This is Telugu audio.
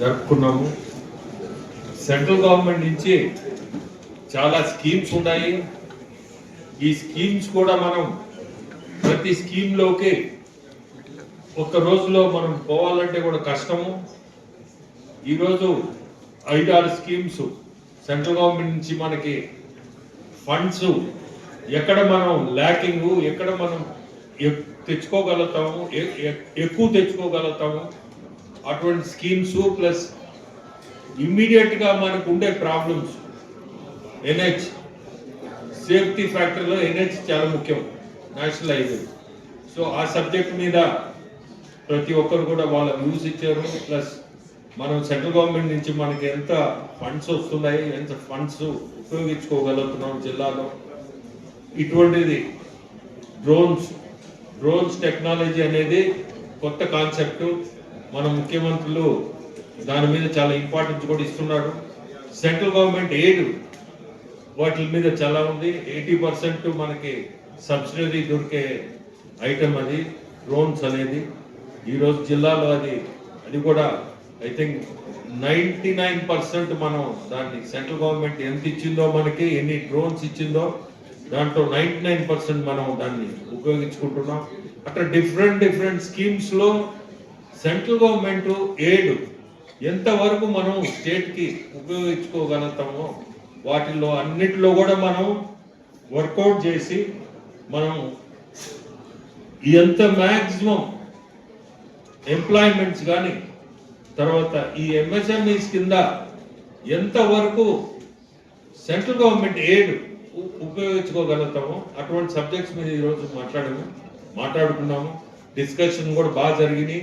జరుపుకున్నాము. సెంట్రల్ గవర్నమెంట్ నుంచి చాలా స్కీమ్స్ ఉన్నాయి. ఈ స్కీమ్స్ కూడా మనం ప్రతి స్కీమ్లోకి ఒక్క రోజులో మనం పోవాలంటే కూడా కష్టము. ఈరోజు ఐదు ఆరు స్కీమ్స్ సెంట్రల్ గవర్నమెంట్ నుంచి మనకి ఫండ్స్ ఎక్కడ మనం ల్యాకింగ్ ఎక్కడ మనం ఎక్- తెచ్చుకోగలుగుతాము ఎ- ఎక్కువ తెచ్చుకోగలుగుతాము. అటువంటి స్కీమ్స్ ప్లస్ ఇమ్మీడియట్గా మనకు ఉండే ప్రాబ్లమ్స్. ఎన్హెచ్. సేఫ్టీ ఫ్యాక్టర్లో ఎన్హెచ్ చాలా ముఖ్యం. National highway. సో ఆ సబ్జెక్ట్ మీద ప్రతి ఒక్కరు కూడా వాళ్ళ వ్యూస్ ఇచ్చారు. ప్లస్ మనం సెంట్రల్ గవర్నమెంట్ నుంచి మనకి ఎంత ఫండ్స్ వస్తున్నాయి ఎంత ఫండ్స్ ఉపయోగించుకోగలుగుతున్నాం జిల్లాలో. ఇటువంటిది డ్రోన్స్. డ్రోన్స్ టెక్నాలజీ అనేది కొత్త కాన్సెప్ట్. మన ముఖ్యమంత్రులు దాని మీద చాలా ఇంపార్టెన్స్ కూడా ఇస్తున్నారు సెంట్రల్ గవర్నమెంట్ ఎయిడ్ వాటి మీద చాలా ఉంది. ఎయిటీ పర్సెంట్ మనకి సబ్సిడీ దొరికే ఐటమ్ అది డ్రోన్స్ అనేది. ఈరోజు జిల్లాలో అది అది కూడా I think ninety nine percent మనం దాన్ని సెంట్రల్ గవర్నమెంట్ ఎంత ఇచ్చిందో మనకి ఎన్ని డ్రోన్స్ ఇచ్చిందో దాంట్లో నైంటీ నైన్ పర్సెంట్ మనం దాన్ని ఉపయోగించుకుంటున్నాం. అట్లా డిఫరెంట్ డిఫరెంట్ స్కీమ్స్లో సెంట్రల్ గవర్నమెంట్ ఎయిడ్ ఎంతవరకు మనం స్టేట్కి ఉపయోగించుకోగలుగుతామో వాటిల్లో అన్నిటిలో కూడా మనం వర్కౌట్ చేసి మనం ఎంత మ్యాక్సిమం ఎంప్లాయ్మెంట్స్ కానీ తర్వాత ఈ ఎంఎస్ఎంఈస్ కింద ఎంతవరకు సెంట్రల్ గవర్నమెంట్ ఎయిడ్ ఉపయోగించుకోగలుగుతాము ఉపయోగించుకోగలుగుతామో అటువంటి సబ్జెక్ట్స్ మీద ఈరోజు మాట్లాడాము మాట్లాడుకున్నాము డిస్కషన్ కూడా బాగా జరిగినాయి.